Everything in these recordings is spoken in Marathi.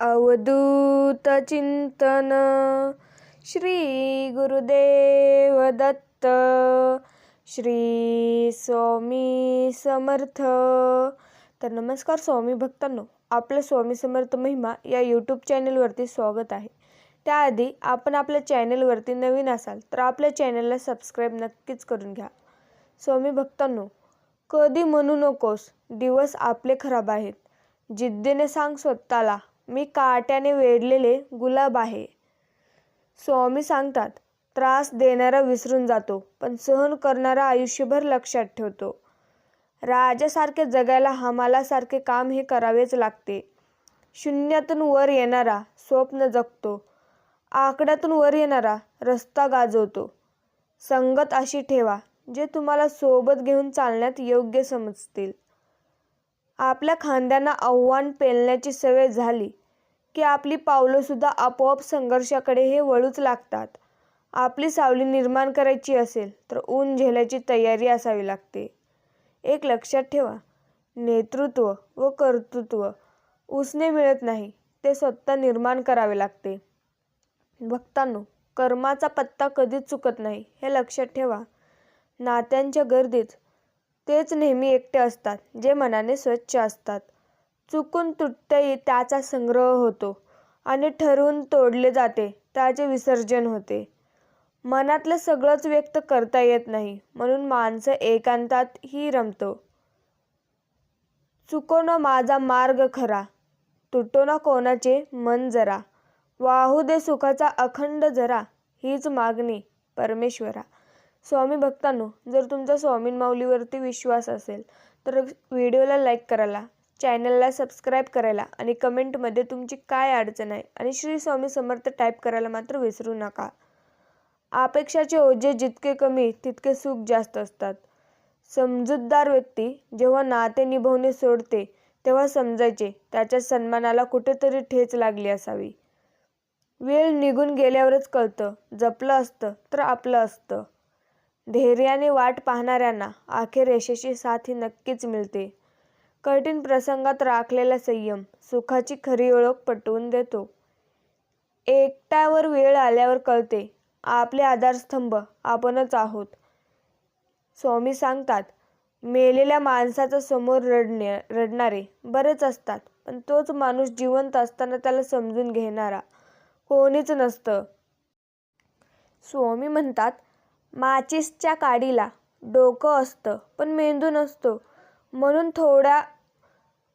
अवधूत चिंतन. श्री गुरुदेव दत्त. श्री स्वामी समर्थ. तर नमस्कार स्वामी भक्तांनो आपलं स्वामी समर्थ महिमा या यूट्यूब चॅनलवरती स्वागत आहे. त्याआधी आपण आपल्या चॅनलवरती नवीन असाल तर आपल्या चॅनलला सबस्क्राईब नक्कीच करून घ्या. स्वामी भक्तांनो कधी म्हणू नकोस दिवस आपले खराब आहेत. जिद्दीने सांग स्वतःला मी काट्याने वेढलेले गुलाब आहे. स्वामी सांगतात त्रास देणारा विसरून जातो पण सहन करणारा आयुष्यभर लक्षात ठेवतो. राजासारखे जगायला हमालासारखे काम हे करावेच लागते. शून्यातून वर येणारा स्वप्न जगतो. आकड्यातून वर येणारा रस्ता गाजवतो. संगत अशी ठेवा जे तुम्हाला सोबत घेऊन चालण्यात योग्य समजतील. आपल्या खांद्यांना आव्हान पेलण्याची सवय झाली की आपली पावलंसुद्धा आपोआप संघर्षाकडे हे वळूच लागतात. आपली सावली निर्माण करायची असेल तर ऊन झेलायची तयारी असावी लागते. एक लक्षात ठेवा नेतृत्व व कर्तृत्व उसने मिळत नाही ते स्वतः निर्माण करावे लागते. भक्तांनो कर्माचा पत्ता कधीच चुकत नाही हे लक्षात ठेवा. नात्यांच्या गर्दीत तेच नेहमी एकटे असतात जे मनाने स्वच्छ असतात. चुकून तुटतही त्याचा संग्रह होतो आणि ठरवून तोडले जाते त्याचे विसर्जन होते. मनातलं सगळंच व्यक्त करता येत नाही म्हणून माणसं एकांतात ही रमतो. चुको ना माझा मार्ग खरा तुटो ना कोणाचे मन जरा. वाहू दे सुखाचा अखंड जरा हीच मागणी परमेश्वरा. स्वामी भक्तांनो जर तुमचा स्वामीन माऊलीवरती विश्वास असेल तर व्हिडिओला लाईक करायला चॅनलला सबस्क्राईब करायला आणि कमेंटमध्ये तुमची काय अडचण आहे आणि श्री स्वामी समर्थ टाईप करायला मात्र विसरू नका. अपेक्षाचे ओझे जितके कमी तितके सुख जास्त असतात. समजूतदार व्यक्ती जेव्हा नाते निभवणे सोडते तेव्हा समजायचे त्याच्या सन्मानाला कुठेतरी ठेच लागली असावी. वेळ निघून गेल्यावरच कळतं जपलं असतं तर आपलं असतं. धैर्याने वाट पाहणाऱ्यांना अखेर यशस्वी साथ ही नक्कीच मिळते. कठीण प्रसंगात राखलेला संयम सुखाची खरी ओळख पटवून देतो. एकट्यावर वेळ आल्यावर कळते आपले आधारस्तंभ आपणच आहोत. स्वामी सांगतात मेलेल्या माणसाच्या समोर रडणे रडणारे बरेच असतात पण तोच माणूस जिवंत असताना त्याला समजून घेणारा कोणीच नसतं. स्वामी म्हणतात माचीसच्या काडीला डोकं असतं पण मेंदू नसतो. म्हणून थोड्या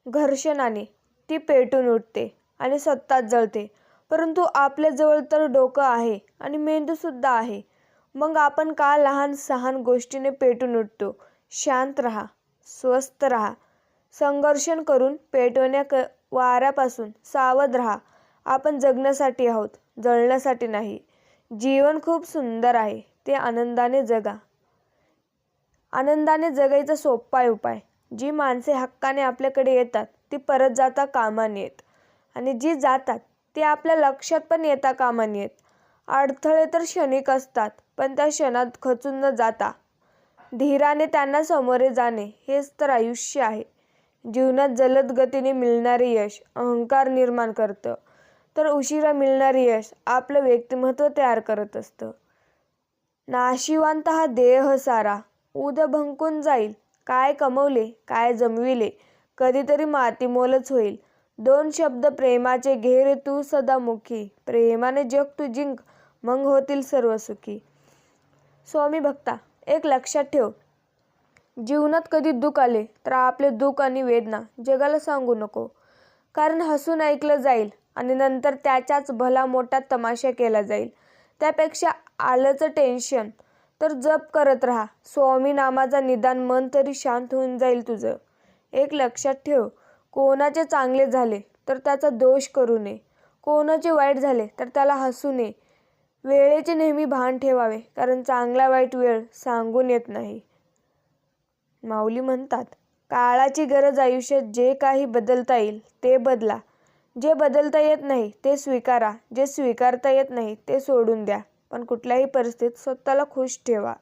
घर्षणाने ती पेटून उठते आणि सत्तात जळते. परंतु आपल्याजवळ तर डोकं आहे आणि मेंदूसुद्धा आहे. मग आपण का लहान सहान गोष्टीने पेटून उठतो? शांत राहा स्वस्थ राहा. संघर्षण करून पेटवण्या क वाऱ्यापासून सावध राहा. आपण जगण्यासाठी आहोत जळण्यासाठी नाही. जीवन खूप सुंदर आहे. ते आनंदाने जगा. आनंदाने जगायचा सोपा उपाय. जी माणसे हक्काने आपल्याकडे येतात ती परत जाता कामा नयेत आणि जी जातात ती आपल्या लक्षात पण येता कामा नयेत अडथळे तर क्षणिक असतात पण त्या क्षणात खचून न जाता. धीराने त्यांना सामोरे जाणे हेच तर आयुष्य आहे. जीवनात जलद गतीने मिळणारे यश अहंकार निर्माण करतं. तर उशिरा मिळणारे यश आपलं व्यक्तिमत्व तयार करत असतं. नाशिवंत हा देह सारा. उद भंकून जाईल. काय कमवले काय जमविले कधीतरी मातीमोलच होईल. दोन शब्द प्रेमाचे घेरे तू सदामुखी प्रेमाने जग तू जिंक मग होतील सर्व सुखी. स्वामी भक्ता एक लक्षात ठेव. जीवनात कधी दुःख आले तर आपले दुःख आणि वेदना जगाला सांगू नको. कारण हसून ऐकलं जाईल आणि नंतर त्याच्याच भला मोठा तमाशा केला जाईल. त्यापेक्षा आलंच टेन्शन. तर जप करत राहा. स्वामी नामाचा निदान मन तरी शांत होऊन जाईल तुझं. एक लक्षात ठेव. कोणाचे चांगले झाले तर त्याचा दोष करू नये. कोणाचे वाईट झाले तर त्याला हसू नये. वेळेचे नेहमी भान ठेवावे कारण चांगला वाईट वेळ सांगून येत नाही. माऊली म्हणतात काळाची गरज आयुष्यात जे काही बदलता येईल ते बदला. जे बदलता येत नाही ते स्वीकारा. जे स्वीकारता येत नाही ते सोडून द्या. पण कुठल्याही परिस्थितीत स्वतःला खुश ठेवा.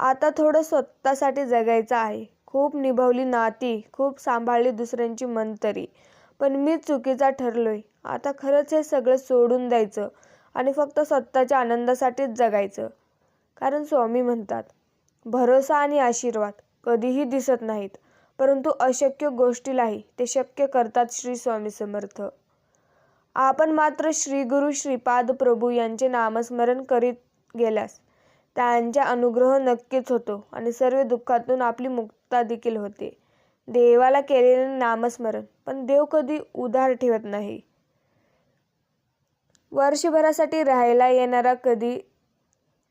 आता थोडं स्वतःसाठी जगायचं आहे. खूप निभावली नाती खूप सांभाळली दुसऱ्यांची मन तरी पण मी चुकीचा ठरलोय. आता खरंच हे सगळं सोडून द्यायचं आणि फक्त स्वतःच्या आनंदासाठीच जगायचं. कारण स्वामी म्हणतात भरोसा आणि आशीर्वाद कधीही दिसत नाहीत परंतु अशक्य गोष्टीलाही ते शक्य करतात श्री स्वामी समर्थ. आपण मात्र श्री गुरु श्रीपाद प्रभू यांचे नामस्मरण करीत गेल्यास त्यांचा अनुग्रह नक्कीच होतो आणि सर्व दुःखातून आपली मुक्ता देखील होते. देवाला केलेले नामस्मरण पण देव कधी उधार ठेवत नाही. वर्षभरासाठी राहायला येणारा कधी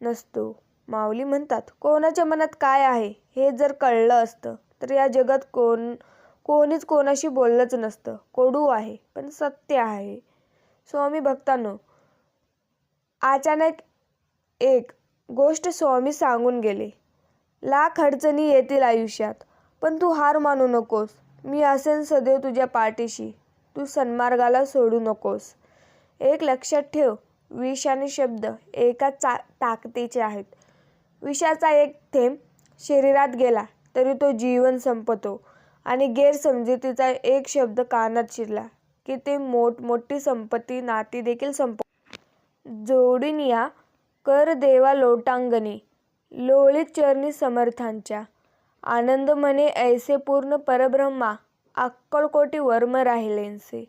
नसतो. माऊली म्हणतात कोणाच्या मनात काय आहे हे जर कळलं असतं तर या जगात कोण कोणीच कोणाशी बोललंच नसतं. कोडू आहे पण सत्य आहे. स्वामी भक्तांनो अचानक एक गोष्ट स्वामी सांगून गेले. लाख अडचणी येतील आयुष्यात पण तू हार मानू नकोस. मी असेन सदैव तुझ्या पाठीशी. तू सन्मार्गाला सोडू नकोस. एक लक्षात ठेव विष आणि शब्द एका चा ताकदीचे आहेत. विषाचा एक थेंब शरीरात गेला तरी तो जीवन संपतो आणि गैरसमजुतीचा एक शब्द कानात शिरला. की ते मोठमोठी संपत्ती नाती देखील संप जोडिनिया कर देवा लोटांगणी लोळीत चरणी समर्थांच्या. आनंद म्हणे ऐसे पूर्ण परब्रह्मा अक्कलकोटी वर्म राहिलेंसे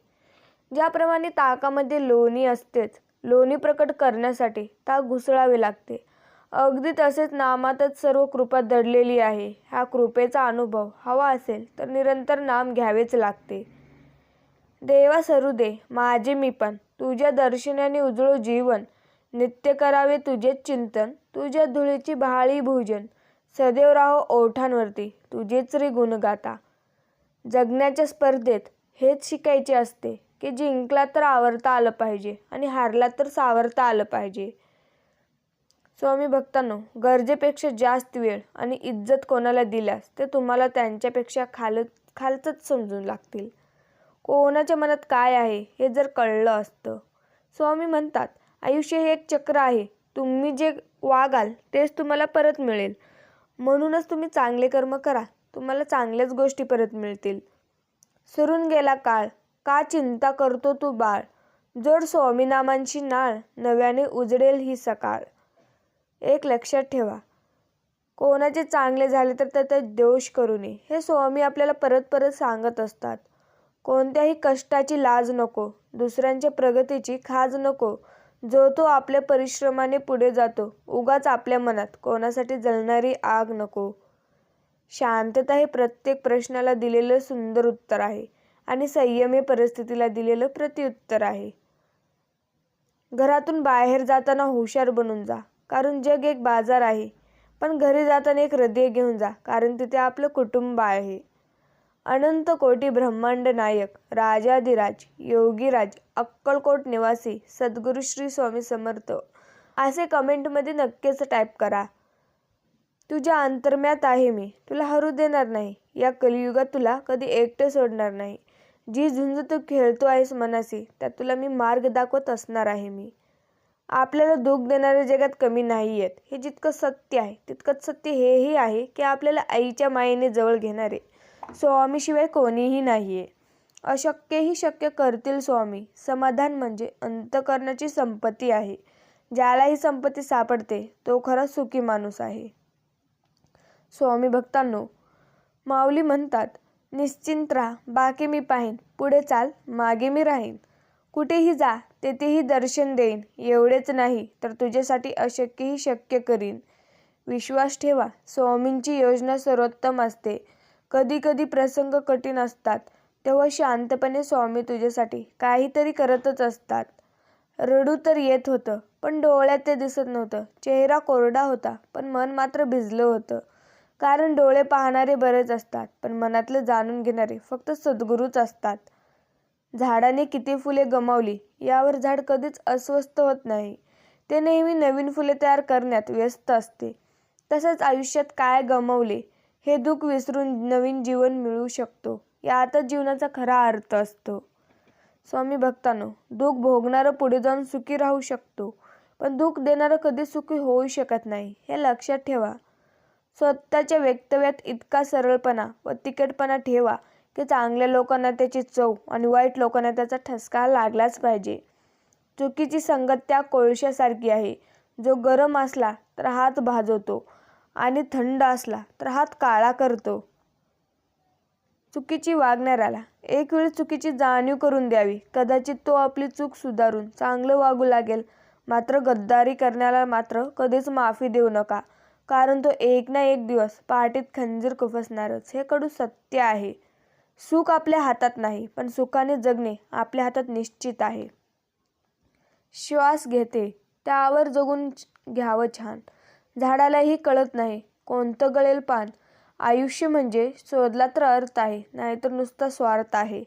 ज्याप्रमाणे ताकामध्ये लोणी असतेच लोणी प्रकट करण्यासाठी ताक घुसळावे लागते. अगदी तसेच नामातच सर्व कृपा दडलेली आहे. ह्या कृपेचा अनुभव हवा असेल तर निरंतर नाम घ्यावेच लागते. देवा सरू दे माझे मी पण. तुझ्या दर्शनाने उजळो जीवन. नित्य करावे तुझेच चिंतन तुझ्या धुळीची बहाळी भोजन. सदैव राहो ओठांवरती तुझेच रे गुणगाता. जगण्याच्या स्पर्धेत हेच शिकायचे असते की जिंकला तर आवरता आलं पाहिजे आणि हारला तर सावरता आलं पाहिजे. स्वामी भक्तांनो गरजेपेक्षा जास्त वेळ आणि इज्जत कोणाला दिल्यास ते तुम्हाला त्यांच्यापेक्षा खाल खालचंच समजून लागतील. कोणाच्या मनात काय आहे हे जर कळलं असतं. स्वामी म्हणतात आयुष्य हे एक चक्र आहे. तुम्ही जे वागाल तेच तुम्हाला परत मिळेल. म्हणूनच तुम्ही चांगले कर्म करा. तुम्हाला चांगल्याच गोष्टी परत मिळतील. सरून गेला काळ. का चिंता करतो तू बाळ? जोड स्वामीनामांची नाळ नव्याने उजडेल ही सकाळ. एक लक्षात ठेवा. कोणाचे चांगले झाले तर त्याचा दोष करू नये. हे स्वामी आपल्याला परत परत सांगत असतात. कोणत्याही कष्टाची लाज नको दुसऱ्यांच्या प्रगतीची खाज नको. जो तो आपल्या परिश्रमाने पुढे जातो उगाच आपल्या मनात कोणासाठी जळणारी आग नको. शांतता हे प्रत्येक प्रश्नाला दिलेलं सुंदर उत्तर आहे आणि संयम हे परिस्थितीला दिलेलं प्रत्युत्तर आहे. घरातून बाहेर जाताना हुशार बनून जा कारण जग एक बाजार आहे. पण घरी जाताना एक हृदय घेऊन जा कारण तिथे आपलं कुटुंब आहे. अनंत कोटी ब्रह्मांड नायक राजाधिराज योगीराज अक्कलकोट निवासी सद्गुरू श्री स्वामी समर्थ. असे कमेंटमध्ये नक्कीच टाईप करा. तुझ्या अंतर्म्यात आहे मी. तुला हरू देणार नाही. या कलियुगात तुला कधी एकटं सोडणार नाही. जी झुंज तू खेळतो आहेस मनाशी त्यात तुला मी मार्ग दाखवत असणार आहे मी. आपल्याला दुःख देणाऱ्या जगात कमी नाही आहेत हे जितकं सत्य आहे तितकंच सत्य हेही आहे की आपल्याला आईच्या मायेने जवळ घेणारे. स्वामीशिवाय कोणीही नाही आहे अशक्यही शक्य करतील स्वामी. समाधान म्हणजे अंतकरणाची संपत्ती आहे. ज्याला ही संपत्ती सापडते तो खरा सुखी माणूस आहे. स्वामी भक्तांनो माऊली म्हणतात निश्चिंत राहा बाकी मी पाहीन. पुढे चाल मागे मी राहीन. कुठेही जा तेथेही दर्शन देईन. एवढेच नाही तर तुझ्यासाठी अशक्यही शक्य करीन. विश्वास ठेवा स्वामींची योजना सर्वोत्तम असते. कधी कधी प्रसंग कठीण असतात. तेव्हा शांतपणे स्वामी तुझ्यासाठी काहीतरी करतच असतात. रडू तर येत होतं पण डोळ्यात ते दिसत नव्हतं. चेहरा कोरडा होता पण मन मात्र भिजलं होतं. कारण डोळे पाहणारे बरेच असतात पण मनातलं जाणून घेणारे फक्त सद्गुरूच असतात. झाडाने किती फुले गमावली यावर झाड कधीच अस्वस्थ होत नाही. ते नेहमी नवीन फुले तयार करण्यात व्यस्त असते. तसंच आयुष्यात काय गमावले हे दुःख विसरून नवीन जीवन मिळू शकतो. यातच जीवनाचा खरा अर्थ असतो. स्वामी भक्तांनो दुःख भोगणारं पुढे जाऊन सुखी राहू शकतो पण दुःख देणारं कधी सुखी होऊ शकत नाही हे लक्षात ठेवा. स्वतःच्या वक्तव्यात इतका सरळपणा व तिकटपणा ठेवा की चांगल्या लोकांना त्याची चव आणि वाईट लोकांना त्याचा ठसका लागलाच पाहिजे. चुकीची संगत त्या कोळशासारखी आहे. जो गरम असला तर हात भाजवतो आणि थंड असला तर हात काळा करतो. चुकीची वागणाऱ्याला एक वेळ चुकीची जाणीव करून द्यावी. कदाचित तो आपली चूक सुधारून चांगलं वागू लागेल. मात्र गद्दारी करण्याला मात्र कधीच माफी देऊ नका. कारण तो एक ना एक दिवस पहाटेत खंजीर खुफसणारच हे कडू सत्य आहे. सुख आपल्या हातात नाही पण सुखाने जगणे आपल्या हातात निश्चित आहे. श्वास घेते. त्यावर जगून घ्यावं छान. झाडालाही कळत नाही. कोणतं गळेल पान? आयुष्य म्हणजे शोधला तर अर्थ आहे नाहीतर नुसता स्वार्थ आहे.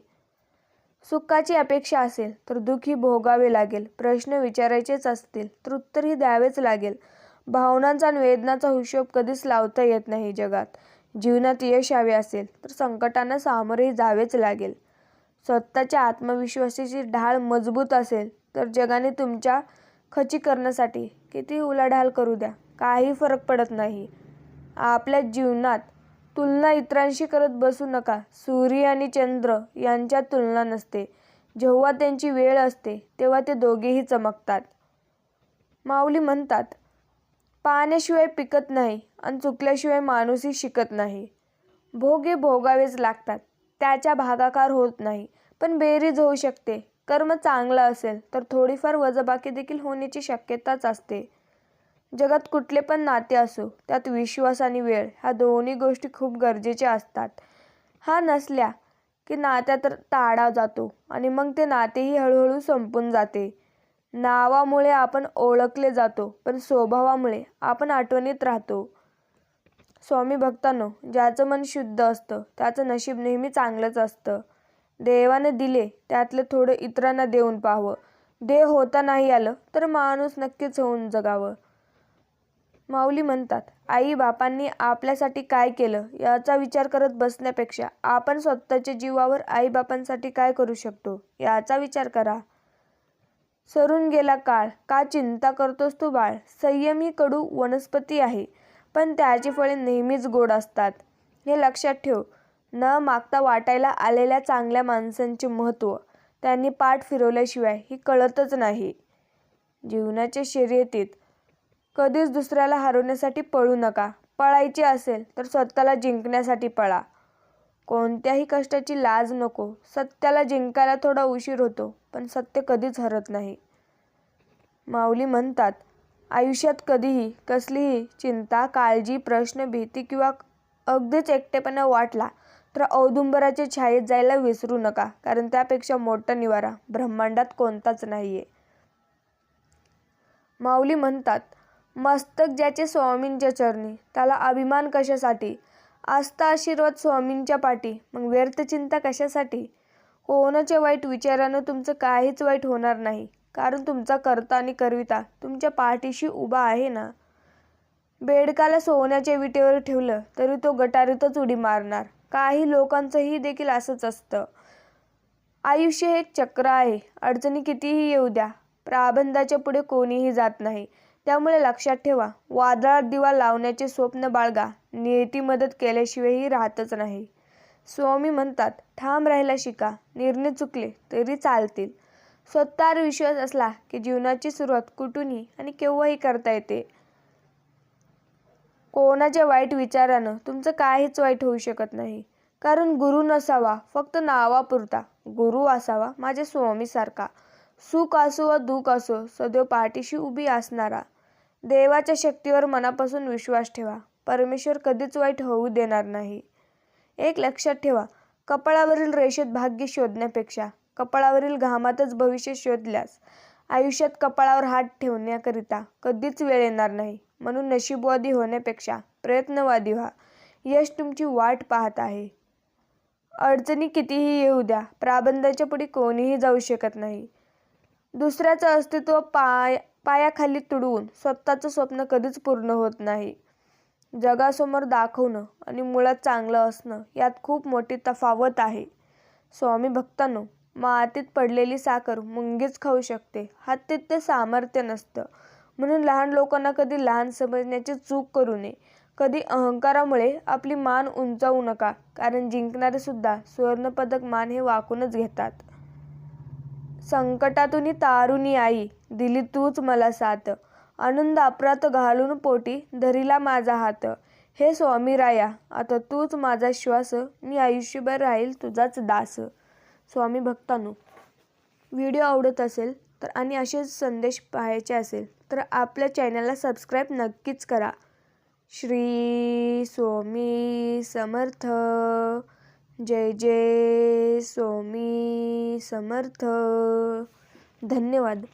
सुखाची अपेक्षा असेल तर दुःखी भोगावे लागेल. प्रश्न विचारायचेच असतील तर उत्तरही द्यावेच लागेल. भावनांचा आणि वेदनाचा हिशोब कधीच लावता येत नाही जगात. जीवनात यश हवे असेल तर संकटांना सामोरेही जावेच लागेल. स्वतःच्या आत्मविश्वासाची ढाळ मजबूत असेल तर जगाने तुमच्या खचीकरणासाठी किती उलाढाल करू द्या. काही फरक पडत नाही. आपल्या जीवनात तुलना इतरांशी करत बसू नका. सूर्य आणि चंद्र यांच्यात तुलना नसते. जेव्हा त्यांची वेळ असते तेव्हा ते दोघेही चमकतात. माऊली म्हणतात पाण्याशिवाय पिकत नाही आणि चुकल्याशिवाय माणूसही शिकत नाही. भोग हे भोगावेच लागतात. त्याच्या भागाकार होत नाही. पण बेरीज होऊ शकते. कर्म चांगलं असेल तर थोडीफार वजबाकी देखील होण्याची शक्यताच असते. जगात कुठले पण नाते असो त्यात विश्वास आणि वेळ ह्या दोन्ही गोष्टी खूप गरजेच्या असतात. हा नसल्या की नात्यात ताडा जातो आणि मग ते नातेही हळूहळू संपून जाते. नावामुळे आपण ओळखले जातो पण स्वभावामुळे आपण आठवणीत राहतो. स्वामी भक्तांनो ज्याचं मन शुद्ध असतं त्याचं नशीब नेहमी चांगलंच असतं. देवाने दिले त्यातलं थोडं इतरांना देऊन पाहावं. देव होता नाही आलं तर माणूस नक्कीच होऊन जगावं. माऊली म्हणतात आई बापांनी आपल्यासाठी काय केलं याचा विचार करत बसण्यापेक्षा आपण स्वतःच्या जीवावर आईबापांसाठी काय करू शकतो याचा विचार करा. सरून गेला काळ. का चिंता करतोस तू बाळ? संयम ही कडू वनस्पती आहे पण त्याची फळे नेहमीच गोड असतात. हे लक्षात ठेव. न मागता वाटायला आलेल्या चांगल्या माणसांचे महत्त्व त्यांनी पाठ फिरवल्याशिवाय ही कळतच नाही. जीवनाच्या शर्यतीत कधीच दुसऱ्याला हरवण्यासाठी पळू नका. पळायचे असेल तर स्वतःला जिंकण्यासाठी पळा. कोणत्याही कष्टाची लाज नको. सत्याला जिंकायला थोडा उशीर होतो पण सत्य कधीच हरत नाही. माऊली म्हणतात आयुष्यात कधीही कसलीही चिंता काळजी प्रश्न भीती किंवा अगदीच एकटेपणा वाटला तर औदुंबराच्या छायेत जायला विसरू नका कारण त्यापेक्षा मोठा निवारा ब्रह्मांडात कोणताच नाही आहे माऊली म्हणतात मस्तक ज्याचे स्वामींच्या चरणी. त्याला अभिमान कशासाठी? आस्था आशीर्वाद स्वामींच्या पाठी. मग व्यर्थ चिंता कशासाठी? हो, कोणाच्या वाईट विचारानं तुमचं काहीच वाईट होणार नाही. कारण तुमचा कर्ता आणि करविता तुमच्या पाठीशी उभा आहे ना? बेडकाला सोन्याच्या विटेवर ठेवलं तरी तो गटारीतच उडी मारणार. काही लोकांचंही देखील असंच असतं. आयुष्य हे एक चक्र आहे. अडचणी कितीही येऊ द्या. प्राबंधाच्या पुढे कोणीही जात नाही. त्यामुळे लक्षात ठेवा वादळात दिवा लावण्याचे स्वप्न बाळगा. नियती मदत केल्याशिवायही राहतच नाही. स्वामी म्हणतात ठाम राहायला शिका. निर्णय चुकले तरी चालतील. स्वतःवर विश्वास असला की जीवनाची सुरुवात कुठूनही आणि केव्हाही करता येते. कोणाच्या वाईट विचारानं तुमचं काहीच वाईट होऊ शकत नाही. कारण गुरु नसावा फक्त नावापुरता. गुरु असावा माझ्या स्वामीसारखा. सुख असो व दुःख असो सदैव पाठीशी उभी असणारा. देवाच्या शक्तीवर मनापासून विश्वास ठेवा. परमेश्वर कधीच वाईट होऊ देणार नाही. एक लक्षात ठेवा कपाळावरील रेषेत भाग्य शोधण्यापेक्षा कपाळावरील घामातच भविष्य शोधल्यास आयुष्यात कपाळावर हात ठेवण्याकरिता कधीच वेळ येणार नाही. म्हणून नशीबवादी होण्यापेक्षा प्रयत्नवादी व्हा. यश तुमची वाट पाहत आहे. अडचणी कितीही येऊ द्या प्राबंधाच्या पुढे कोणीही जाऊ शकत नाही. दुसऱ्याचं अस्तित्व पाय पायाखाली तुडवून स्वतःचं स्वप्न कधीच पूर्ण होत नाही. जगासमोर दाखवणं आणि मुळात चांगलं असणं यात खूप मोठी तफावत आहे. स्वामी भक्तांनो मातीत पडलेली साखर मुंगीच खाऊ शकते. हातीत ते सामर्थ्य नसतं. म्हणून लहान लोकांना कधी लहान समजण्याची चूक करू नये. कधी अहंकारामुळे आपली मान उंचावू नका कारण जिंकणारे सुद्धा सुवर्णपदक मान हे वाकूनच घेतात. संकटातून तारुणी आई दिली तूच मला साथ. आनंद अपरात घालून पोटी धरिला माझा हात. हे स्वामी राया आता तूच माझा श्वास. मी आयुष्यभर राहील तुझाच दास. स्वामी भक्तांनो व्हिडिओ आवडत असेल तर आणि असेच संदेश पाहायचे असेल तर आपल्या चॅनलला सबस्क्राईब नक्कीच करा. श्री स्वामी समर्थ. जय जय स्वामी समर्थ. धन्यवाद.